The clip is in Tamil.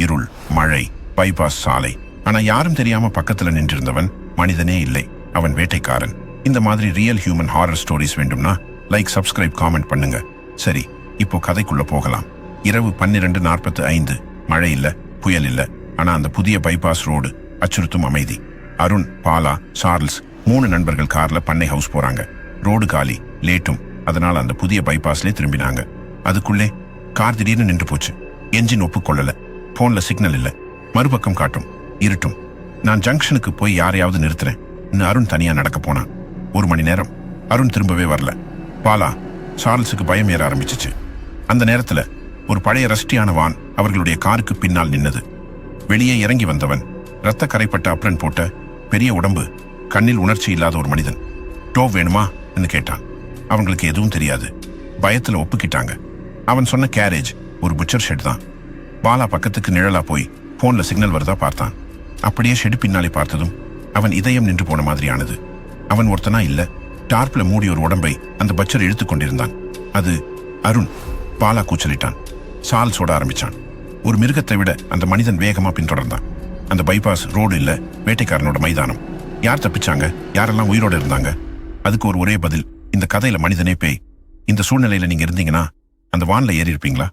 இருள் மழை பைபாஸ் சாலை. ஆனா யாரும் தெரியாம பக்கத்துல நின்றிருந்தவன் மனிதனே இல்லை. அவன் வேட்டைக்காரன். இந்த மாதிரி ரியல் ஹியூமன் ஹாரர் ஸ்டோரிஸ் வேண்டும்னா லைக் சப்ஸ்கிரைப் காமெண்ட் பண்ணுங்க. சரி இப்போ கதைக்குள்ள போகலாம். இரவு பன்னிரண்டு நாற்பத்து ஐந்து. மழை இல்ல புயல் இல்ல. ஆனா அந்த புதிய பைபாஸ் ரோடு அச்சுறுத்தும் அமைதி. அருண் பாலா சார்ல்ஸ் மூணு நண்பர்கள் கார்ல பண்ணை ஹவுஸ் போறாங்க. ரோடு காலி லேட்டும். அதனால அந்த புதிய பைபாஸ்லேயே திரும்பினாங்க. அதுக்குள்ளே கார் திடீர்னு நின்று போச்சு. என்ஜின் ஒப்புக்கொள்ளல. போன்ல சிக்னல் இல்ல. மறுபக்கம் காட்டும். இருட்டும். நான் ஜங்ஷனுக்கு போய் யாரையாவது நிறுத்துறேன். இன்னும் அருண் தனியா நடக்க போனான். ஒரு மணி நேரம். அருண் திரும்பவே வரல. பாலா சார்ல்ஸுக்கு பயம் ஏற ஆரம்பிச்சிச்சு. அந்த நேரத்துல ஒரு பழைய ரஸ்டியான வான் அவர்களுடைய காருக்கு பின்னால் நின்னது. வெளியே இறங்கி வந்தவன் ரத்த கரைப்பட்ட அப்ரன் போட்ட பெரிய உடம்பு கண்ணில் உணர்ச்சி இல்லாத ஒரு மனிதன். டோவ் வேணுமா? என்று கேட்டான். அவங்களுக்கு எதுவும் தெரியாது. பயத்துல ஒப்புக்கிட்டாங்க. அவன் சொன்ன கேரேஜ் ஒரு புச்சர் ஷெட் தான். பாலா பக்கத்துக்கு நிழலா போய் போன்ல சிக்னல் வருதா பார்த்தான். அப்படியே ஷெட் பின்னாலே பார்த்ததும் அவன் இதயம் நின்று போன மாதிரியானது. அவன் ஒருத்தனா இல்ல டார்ப்ல மூடி ஒரு உடம்பை அந்த பச்சர் இழுத்துக் கொண்டிருந்தான். அது அருண் பாலா கூச்சலிட்டான். சால் சோட ஆரம்பிச்சான். ஒரு மிருகத்தை விட அந்த மனிதன் வேகமா பின்தொடர்ந்தான். அந்த பைபாஸ் ரோடு இல்ல வேட்டைக்காரனோட மைதானம். யார் தப்பிச்சாங்க? யாரெல்லாம் உயிரோட இருந்தாங்க? அதுக்கு ஒரு ஒரே பதில் இந்த கதையில மனிதனே பேய். இந்த சூழ்நிலையில நீங்க இருந்தீங்கன்னா அந்த வான்ல ஏறி இருப்பீங்களா